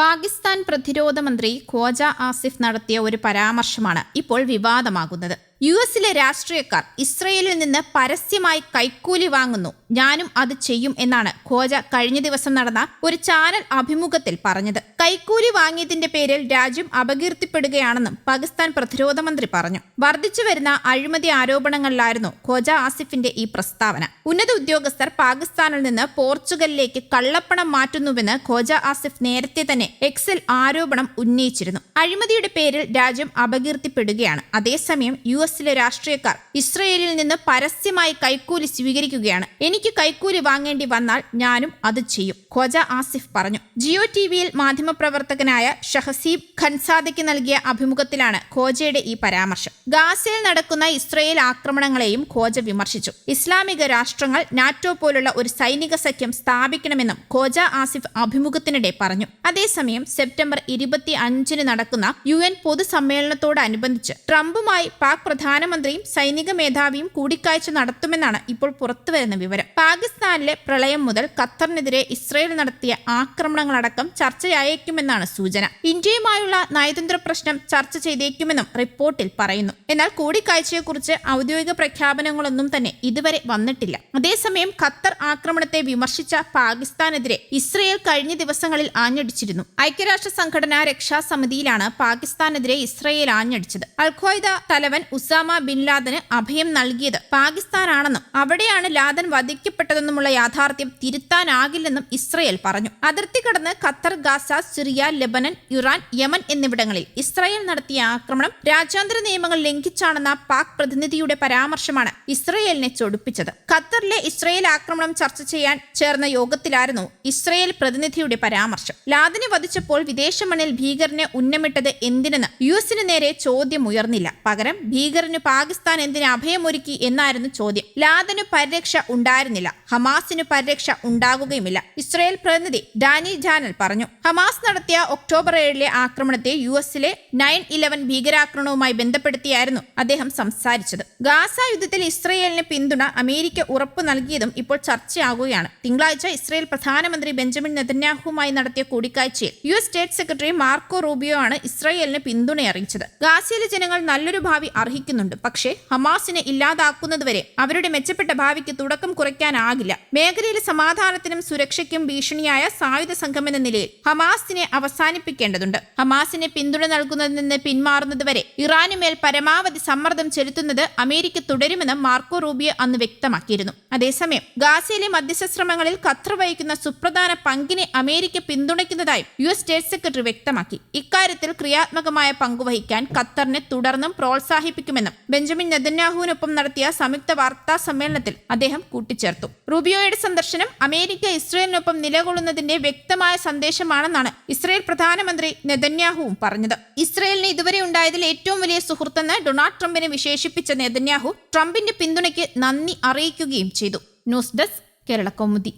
പാകിസ്ഥാൻ പ്രതിരോധ മന്ത്രി ഖ്വാജ ആസിഫ് നടത്തിയ ഒരു പരാമർശമാണ് ഇപ്പോൾ വിവാദമാകുന്നത്. യു എസിലെ രാഷ്ട്രീയക്കാർ ഇസ്രയേലിൽ നിന്ന് പരസ്യമായി കൈക്കൂലി വാങ്ങുന്നു. ഞാനും അത് ചെയ്യും എന്നാണ് ഖോജ കഴിഞ്ഞ ദിവസം നടന്ന ഒരു ചാനൽ അഭിമുഖത്തിൽ പറഞ്ഞത്. കൈക്കൂലി വാങ്ങിയതിന്റെ പേരിൽ രാജ്യം അപകീർത്തിപ്പെടുകയാണെന്നും പാകിസ്ഥാൻ പ്രതിരോധ മന്ത്രി പറഞ്ഞു. വർദ്ധിച്ചു വരുന്ന അഴിമതി ആരോപണങ്ങളിലായിരുന്നു ഖോജ ആസിഫിന്റെ ഈ പ്രസ്താവന. ഉന്നത ഉദ്യോഗസ്ഥർ പാകിസ്ഥാനിൽ നിന്ന് പോർച്ചുഗലിലേക്ക് കള്ളപ്പണം മാറ്റുന്നുവെന്ന് ഖോജ ആസിഫ് നേരത്തെ തന്നെ എക്സിൽ ആരോപണം ഉന്നയിച്ചിരുന്നു. അഴിമതിയുടെ പേരിൽ രാജ്യം അപകീർത്തിപ്പെടുകയാണ്. അതേസമയം യു എസിലെ രാഷ്ട്രീയക്കാർ ഇസ്രയേലിൽ നിന്ന് പരസ്യമായി കൈക്കൂലി സ്വീകരിക്കുകയാണ്. എനിക്ക് കൈക്കൂലി വാങ്ങേണ്ടി വന്നാൽ ഞാനും അത് ചെയ്യും. ഖോജ ആസിഫ് പറഞ്ഞു. ജിയോ ടി വിയിൽ മാധ്യമപ്രവർത്തകനായ ഷഹസീബ് ഖൻസാദയ്ക്ക് നൽകിയ അഭിമുഖത്തിലാണ് ഖോജയുടെ ഈ പരാമർശം. ഗാസയിൽ നടക്കുന്ന ഇസ്രയേൽ ആക്രമണങ്ങളെയും ഖോജ വിമർശിച്ചു. ഇസ്ലാമിക രാഷ്ട്രങ്ങൾ നാറ്റോ പോലുള്ള ഒരു സൈനിക സഖ്യം സ്ഥാപിക്കണമെന്നും ഖോജ ആസിഫ് അഭിമുഖത്തിനിടെ പറഞ്ഞു. അതേസമയം സെപ്റ്റംബർ ഇരുപത്തി അഞ്ചിന് നടക്കുന്ന യു എൻ പൊതുസമ്മേളനത്തോടനുബന്ധിച്ച് ട്രംപുമായി പാക് പ്രധാനമന്ത്രിയും സൈനിക മേധാവിയും കൂടിക്കാഴ്ച നടത്തുമെന്നാണ് ഇപ്പോൾ പുറത്തുവരുന്ന വിവരം. പാകിസ്ഥാനിലെ പ്രളയം മുതൽ ഖത്തറിനെതിരെ ഇസ്രയേൽ നടത്തിയ ആക്രമണങ്ങളടക്കം ചർച്ചയായേക്കുമെന്നാണ് സൂചന. ഇന്ത്യയുമായുള്ള നയതന്ത്ര പ്രശ്നം ചർച്ച ചെയ്തേക്കുമെന്നും റിപ്പോർട്ടിൽ പറയുന്നു. എന്നാൽ കൂടിക്കാഴ്ചയെക്കുറിച്ച് ഔദ്യോഗിക പ്രഖ്യാപനങ്ങളൊന്നും തന്നെ ഇതുവരെ വന്നിട്ടില്ല. അതേസമയം ഖത്തർ ആക്രമണത്തെ വിമർശിച്ച പാകിസ്ഥാനെതിരെ ഇസ്രയേൽ കഴിഞ്ഞ ദിവസങ്ങളിൽ ആഞ്ഞടിച്ചിരുന്നു. ഐക്യരാഷ്ട്ര സംഘടനാ രക്ഷാസമിതിയിലാണ് പാകിസ്ഥാനെതിരെ ഇസ്രയേൽ ആഞ്ഞടിച്ചത്. അൽഖ്വയ്ദ തലവൻ ഉസാമ ബിൻ ലാദന് അഭയം നൽകിയത് പാകിസ്ഥാനാണെന്നും അവിടെയാണ് ലാദൻ വധിക്കപ്പെട്ടതെന്നുമുള്ള യാഥാർത്ഥ്യം തിരുത്താനാകില്ലെന്നും ഇസ്രയേൽ പറഞ്ഞു. അതിർത്തി കടന്ന് Qatar Gaza Syria Lebanon Iran Yemen എന്നിവിടങ്ങളിൽ ഇസ്രയേൽ നടത്തിയ ആക്രമണം രാജ്യാന്തര നിയമങ്ങൾ ലംഘിച്ചാണെന്ന പാക് പ്രതിനിധിയുടെ പരാമർശമാണ് ഇസ്രയേലിനെ ചൊടിപ്പിച്ചത്. ഖത്തറിലെ ഇസ്രയേൽ ആക്രമണം ചർച്ച ചെയ്യാൻ ചേർന്ന യോഗത്തിലായിരുന്നു ഇസ്രയേൽ പ്രതിനിധിയുടെ പരാമർശം. ലാദിനെ വധിച്ചപ്പോൾ വിദേശ മണ്ണിൽ ഭീകരനെ ഉന്നമിട്ടത് എന്തിനെന്ന് യു എസിന് നേരെ ചോദ്യം ഉയർന്നില്ല പകരം ഭീകരന് പാകിസ്ഥാൻ എന്തിന് അഭയമൊരുക്കി എന്നായിരുന്നു ചോദ്യം. ലാദന് പരിരക്ഷ ഉണ്ടായിരുന്നില്ല. ഹമാസിന് പരിരക്ഷ ഉണ്ടാകുകയുമില്ല. ഇസ്രയേൽ പ്രതിനിധി ഡാനി ജാനൽ പറഞ്ഞു. ഹമാസ് നടത്തിയ ഒക്ടോബർ ഏഴിലെ ആക്രമണത്തെ യു എസിലെ നയൻ ഇലവൻ ഭീകരാക്രമണവുമായി ബന്ധപ്പെടുത്തിയായിരുന്നു അദ്ദേഹം സംസാരിച്ചത്. ഗാസ യുദ്ധത്തിൽ ഇസ്രയേലിന് പിന്തുണ അമേരിക്ക ഉറപ്പ് നൽകിയതും ഇപ്പോൾ ചർച്ചയാകുകയാണ്. തിങ്കളാഴ്ച ഇസ്രയേൽ പ്രധാനമന്ത്രി ബെഞ്ചമിൻ നെതന്യാഹുവുമായി നടത്തിയ കൂടിക്കാഴ്ചയിൽ U S state secretary Marco Rubio ആണ് ഇസ്രയേലിന് പിന്തുണ അറിയിച്ചത് ഗാസയിലെ ജനങ്ങൾ നല്ലൊരു ഭാവി അർഹിക്കുന്നുണ്ട് പക്ഷേ ഹമാസിനെ ഇല്ലാതാക്കുന്നതുവരെ അവരുടെ മെച്ചപ്പെട്ട ഭാവിക്ക് തുടക്കം കുറയ്ക്കാനാകില്ല മേഖലയിലെ സമാധാനത്തിനും സുരക്ഷയ്ക്കും ഭീഷണിയായ സായുധ സംഘം എന്ന നിലയിൽ ഹമാസിനെ അവസാനിപ്പിക്കേണ്ടതുണ്ട്. ഹമാസിനെ പിന്തുണ നൽകുന്നതിൽ നിന്ന് പിന്മാറുന്നതുവരെ ഇറാനുമേൽ പരമാവധി സമ്മർദ്ദം ചെലുത്തുന്നത് അമേരിക്ക തുടരുമെന്ന് മാർക്കോ റൂബിയോ അന്ന് വ്യക്തമാക്കിയിരുന്നു. അതേസമയം ഗാസയിലെ മധ്യസ്ഥ ശ്രമങ്ങളിൽ ഖത്തർ വഹിക്കുന്ന സുപ്രധാന പങ്കിനെ അമേരിക്ക പിന്തുണയ്ക്കുന്നതായും യു എസ് സ്റ്റേറ്റ് സെക്രട്ടറി വ്യക്തമാക്കി. ഇക്കാര്യത്തിൽ ക്രിയാത്മകമായ പങ്കുവഹിക്കാൻ ഖത്തറിനെ തുടർന്നും പ്രോത്സാഹിപ്പിക്കുമെന്നും ബെഞ്ചമിൻ നെതന്യാഹുവിനൊപ്പം നടത്തിയ സംയുക്ത വാർത്താ സമ്മേളനത്തിൽ അദ്ദേഹം കൂട്ടിച്ചേർത്തു. റൂബിയോയുടെ സന്ദർശനം അമേരിക്ക ഇസ്രയേലിനൊപ്പം നിലകൊള്ളുന്നതിന്റെ വ്യക്തമായ സന്ദേശമാണെന്നാണ് ഇസ്രയേൽ പ്രധാനമന്ത്രി നെതന്യാഹുവും പറഞ്ഞത്. ഇസ്രയേലിന് ഇതുവരെ ഉണ്ടായതിൽ ഏറ്റവും വലിയ സുഹൃത്തെന്ന് ഡൊണാൾഡ് ട്രംപിനെ വിശേഷിപ്പിച്ച നെതന്യാഹു ട്രംപിന്റെ പിന്തുണയ്ക്ക് നന്ദി അറിയിക്കുകയും ചെയ്തു. News desk Kerala Kaumudi